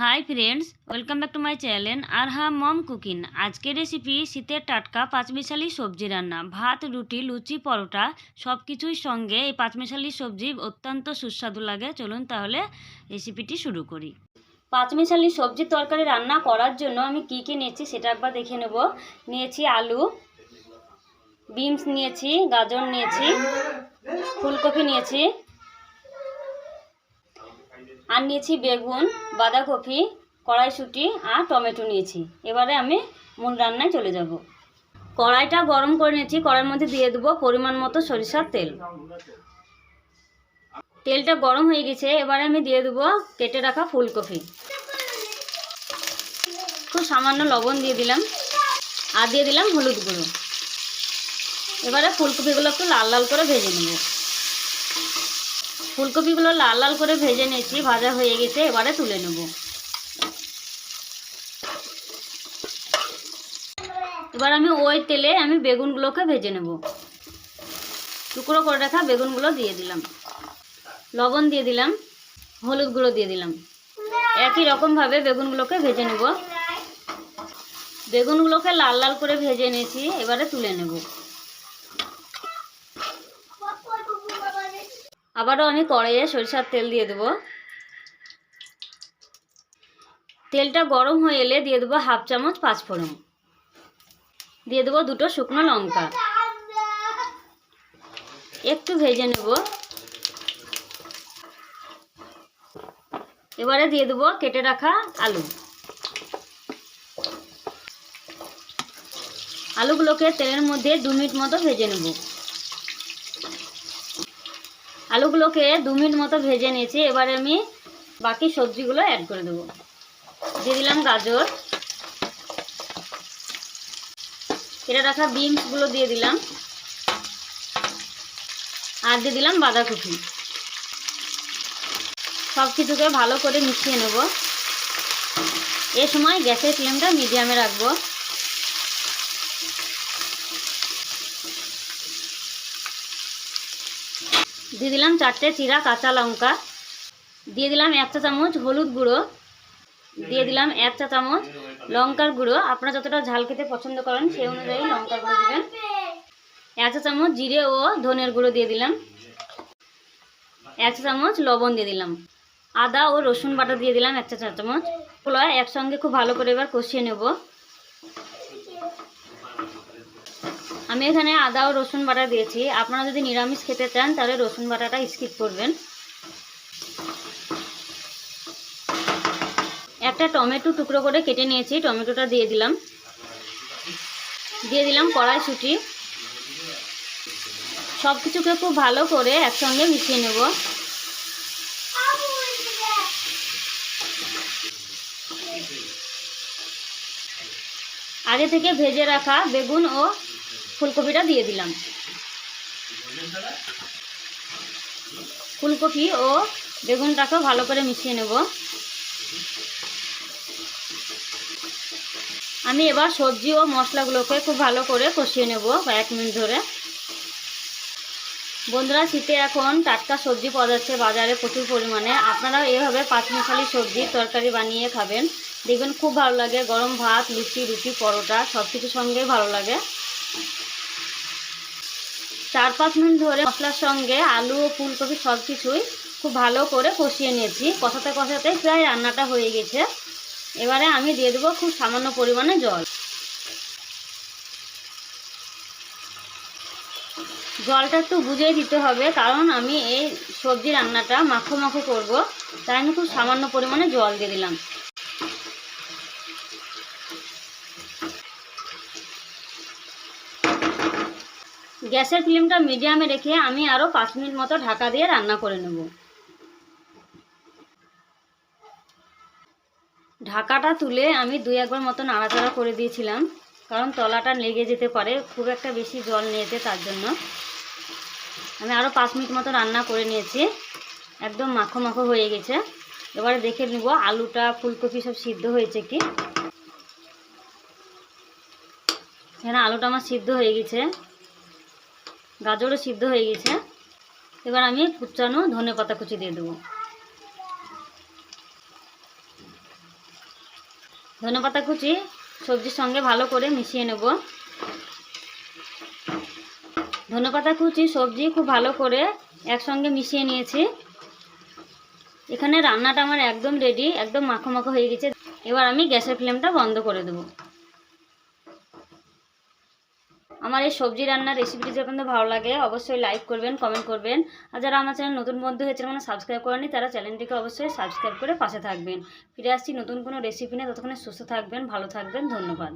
Hi friends welcome back to my channel আর হা mom cooking আজকের recipe শীতের টাটকা, পাঁচমিশালি সবজি রান্না। ভাত, রুটি, লুচি, পরোটা সব কিছুর সঙ্গে এই পাঁচমিশালি সবজি অত্যন্ত সুস্বাদু লাগে। চলুন তাহলে রেসিপিটি শুরু করি। পাঁচমিশালি সবজি তরকারি রান্না করার জন্য আমি কি কি নিয়েছি সেটা একবার দেখে নেব। নিয়েছি আলু, বিনস নিয়েছি, গাজর নিয়েছি, ফুলকপি নিয়েছি আর নিয়েছি বেগুন, বাঁধাকপি, কড়াইশুঁটি আর টমেটো নিয়েছি। এবারে আমি মূল রান্নায় চলে যাব। কড়াইটা গরম করে নিয়েছি, কড়াইয়ের মধ্যে দিয়ে দেবো পরিমাণ মতো সরিষার তেল। তেলটা গরম হয়ে গেছে, এবারে আমি দিয়ে দেবো কেটে রাখা ফুলকপি। খুব সামান্য লবণ দিয়ে দিলাম। আর দিয়ে দিলাম হলুদ গুঁড়ো। এবারে ফুলকপিগুলো একটু লাল লাল করে ভেজে নেব। ফুলকপিগুলো লাল লাল করে ভেজে নিয়েছি, ভাজা হয়ে গেছে, এবারে তুলে নেব। এবার আমি ওই তেলে আমি বেগুনগুলোকে ভেজে নেব। টুকরো করে রাখা বেগুনগুলো দিয়ে দিলাম। লবণ দিয়ে দিলাম, হলুদ গুঁড়ো দিয়ে দিলাম। একই রকমভাবে বেগুনগুলোকে ভেজে নেব। বেগুনগুলোকে লাল লাল করে ভেজে নিয়েছি, এবারে তুলে নেব। আবারও আমি কড়াইয়ে সরিষার তেল দিয়ে দেবো। তেলটা গরম হয়ে এলে দিয়ে দেবো হাফ চামচ পাঁচফোড়ন। দিয়ে দেবো দুটো শুকনো লঙ্কা। একটু ভেজে নেব। এবারে দিয়ে দেবো কেটে রাখা আলু। আলুগুলোকে তেলের মধ্যে দু মিনিট মতো ভেজে নেব। আলুগুলোকে দু মিনিট মতো ভেজে নিয়েছি। এবারে আমি বাকি সবজিগুলো অ্যাড করে দেবো। দিয়ে দিলাম গাজর। কেটে রাখা বিনসগুলো দিয়ে দিলাম। আর দিয়ে দিলাম বাঁধাকপি। সব কিছুকে ভালো করে মিশিয়ে নেব। এ সময় গ্যাসের ফ্লেমটা মিডিয়ামে রাখব। দিয়ে দিলাম চারটে চিরা কাঁচা লঙ্কা। দিয়ে দিলাম এক চা চামচ হলুদ গুঁড়ো। দিয়ে দিলাম এক চা চামচ লঙ্কার গুঁড়ো। আপনারা যতটা ঝাল খেতে পছন্দ করেন সেই অনুযায়ী লঙ্কার গুঁড়ো দেবেন। এক চা চামচ জিরে ও ধনের গুঁড়ো দিয়ে দিলাম। এক চা চামচ লবণ দিয়ে দিলাম। আদা ও রসুন বাটা দিয়ে দিলাম এক চা চামচ। একসঙ্গে খুব ভালো করে এবার কষিয়ে নেব। আমি এখানে আদা ও রসুন বাটা দিয়েছি। আপনারা যদি নিরামিষ খেতে চান, তাহলে রসুন বাটাটা স্কিপ করবেন। একটা টমেটো টুকরো করে কেটে নিয়েছি, টমেটোটা দিয়ে দিলাম। দিয়ে দিলাম কড়াইশুঁটি। সব কিছুকে খুব ভালো করে একসঙ্গে মিশিয়ে নেব। আগে থেকে ভেজে রাখা বেগুন ও ফুলকপিটা দিয়ে দিলাম। ফুলকপি ও বেগুনটাকেও ভালো করে মিশিয়ে নেব। আমি এবার সবজি ও মশলাগুলোকে খুব ভালো করে কষিয়ে নেব কয়েক মিনিট ধরে। বন্ধুরা, শীতে এখন টাটকা সবজি পাওয়া যাচ্ছে বাজারে প্রচুর পরিমাণে। আপনারাও এভাবে পাঁচমিশালি সবজি তরকারি বানিয়ে খাবেন। দেখবেন খুব ভালো লাগে। গরম ভাত, লুচি, রুটি, পরোটা সব কিছুর সঙ্গেই ভালো লাগে। চার পাঁচ মিনিট ধরে মশলার সঙ্গে আলু ও ফুলকপি সব কিছুই খুব ভালো করে কষিয়ে নিয়েছি। কষাতে কষাতে প্রায় রান্নাটা হয়ে গেছে। এবারে আমি দিয়ে দেবো খুব সামান্য পরিমাণে জল। জলটা একটু বুঝেই দিতে হবে, কারণ আমি এই সবজি রান্নাটা মাখো মাখো করব, তাই আমি খুব সামান্য পরিমাণে জল দিয়ে দিলাম। গ্যাসের ফ্লেমটা মিডিয়ামে রেখে আমি আরও পাঁচ মিনিট মতো ঢাকা দিয়ে রান্না করে নেব। ঢাকাটা তুলে আমি দুই একবার মতো নাড়াচাড়া করে দিয়েছিলাম, কারণ তলাটা লেগে যেতে পারে, খুব একটা বেশি জল নিয়েছে তার জন্য। আমি আরও পাঁচ মিনিট মতো রান্না করে নিয়েছি, একদম মাখো মাখো হয়ে গেছে। এবারে দেখে নিব আলুটা, ফুলকপি সব সিদ্ধ হয়েছে কি। এখানে আলুটা আমার সিদ্ধ হয়ে গেছে। গাজরও সিদ্ধ হয়ে গেছে। এবার আমি কুচানো ধনে পাতা কুচি দিয়ে দেবো। ধনেপাতা কুচি সবজির সঙ্গে ভালো করে মিশিয়ে নেব। ধনেপাতা কুচি, সবজি খুব ভালো করে একসঙ্গে মিশিয়ে নিয়েছি। এখানে রান্নাটা আমার একদম রেডি একদম মাখো মাখো হয়ে গেছে। এবার আমি গ্যাসের ফ্লেমটা বন্ধ করে দেবো। আমার এই সবজি রান্নার রেসিপিটি যদি আপনাদের ভালো লাগে, অবশ্যই লাইক করবেন কমেন্ট করবেন। আর যারা আমার চ্যানেল নতুন বন্ধু হয়েছে মানে সাবস্ক্রাইব করেনি তারা চ্যানেলটিকে অবশ্যই সাবস্ক্রাইব করে পাশে থাকবেন। ফিরে আসছি নতুন কোনো রেসিপি নিয়ে, ততক্ষণে সুস্থ থাকবেন, ভালো থাকবেন, ধন্যবাদ।